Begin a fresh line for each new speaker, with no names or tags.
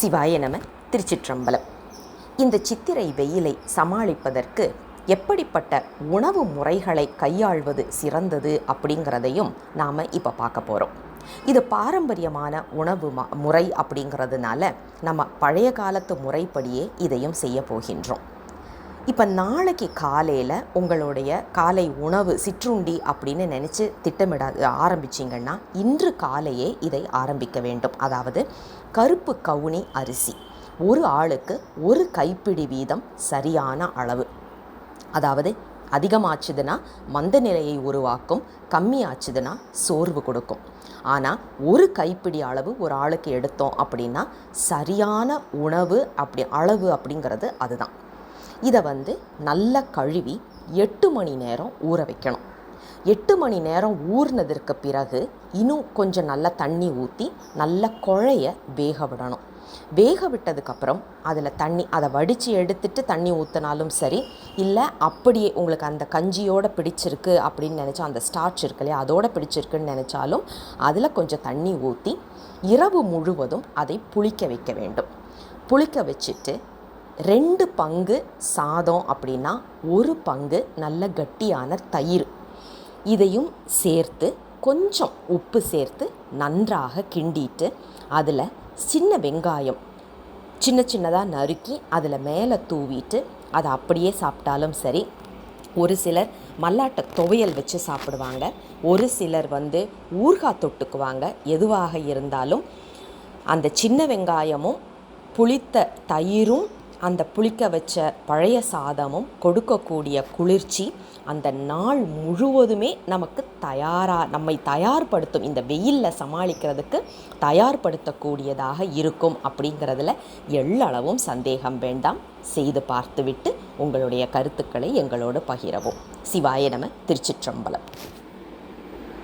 சிவாய நம திருச்சிற்றம்பலம். இந்த சித்திரை வெயிலை சமாளிப்பதற்கு எப்படிப்பட்ட உணவு முறைகளை கையாள்வது சிறந்தது அப்படிங்கிறதையும் நாம் இப்போ பார்க்க போகிறோம் இது பாரம்பரியமான உணவு ம முறை அப்படிங்கிறதுனால நம்ம பழைய காலத்து முறைப்படியே இதையும் செய்ய போகின்றோம். இப்போ நாளைக்கு காலையில் உங்களுடைய காலை உணவு சிற்றுண்டி அப்படின்னு நினச்சி திட்டமிட ஆரம்பிச்சிங்கன்னா இன்று காலையே இதை ஆரம்பிக்க வேண்டும். அதாவது கருப்பு கவுனி அரிசி. ஒரு ஆளுக்கு ஒரு கைப்பிடி வீதம் சரியான அளவு. அதாவது அதிகமாச்சுதுன்னா மந்த நிலையை உருவாக்கும் கம்மியாச்சுதுன்னா சோர்வு கொடுக்கும். ஆனால் ஒரு கைப்பிடி அளவு ஒரு ஆளுக்கு எடுத்தோம் அப்படின்னா சரியான உணவு அப்படி அளவு அப்படிங்கிறது அதுதான். இதை வந்து நல்லா கழுவி எட்டு மணி நேரம் ஊற வைக்கணும். எட்டு மணி நேரம் ஊறினதற்கு பிறகு இன்னும் கொஞ்சம் நல்லா தண்ணி ஊற்றி நல்லா குழைய வேக விடணும். வேக விட்டதுக்கப்புறம் அதில் தண்ணி அதை வடித்து எடுத்துட்டு தண்ணி ஊற்றினாலும் சரி இல்லை அப்படியே உங்களுக்கு அந்த கஞ்சியோடு பிடிச்சிருக்கு அப்படின்னு நினச்சா அந்த ஸ்டார்ச் இருக்கு இல்லையா அதோட பிடிச்சிருக்குன்னு நினச்சாலும் அதில் கொஞ்சம் தண்ணி ஊற்றி இரவு முழுவதும் அதை புளிக்க வைக்க வேண்டும். புளிக்க வச்சுட்டு ரெண்டு பங்கு சாதம் அப்படின்னா ஒரு பங்கு நல்ல கட்டியான தயிர். இதையும் சேர்த்து கொஞ்சம் உப்பு சேர்த்து நன்றாக கிண்டிட்டு அதில் சின்ன வெங்காயம் சின்ன சின்னதாக நறுக்கி அதில் மேலே தூவிட்டு அதை அப்படியே சாப்பிட்டாலும் சரி ஒரு சிலர் மல்லாட்டை துவையல் வச்சு சாப்பிடுவாங்க ஒரு சிலர் வந்து ஊறுகாய் தொட்டுக்குவாங்க எதுவாக இருந்தாலும் அந்த சின்ன வெங்காயமும் புளித்த தயிரும் அந்த புளிக்க வச்ச பழைய சாதமும் கொடுக்கக்கூடிய குளிர்ச்சி அந்த நாள் முழுவதுமே நமக்கு தயாராக நம்மை தயார்படுத்தும் இந்த வெயிலில் சமாளிக்கிறதுக்கு தயார்படுத்தக்கூடியதாக இருக்கும் அப்படிங்கிறதுல எள்ளளவும் சந்தேகம் வேண்டாம். செய்து பார்த்துவிட்டு உங்களுடைய கருத்துக்களை எங்களோடு பகிரவும். சிவாய நம திருச்சிற்றம்பலம்.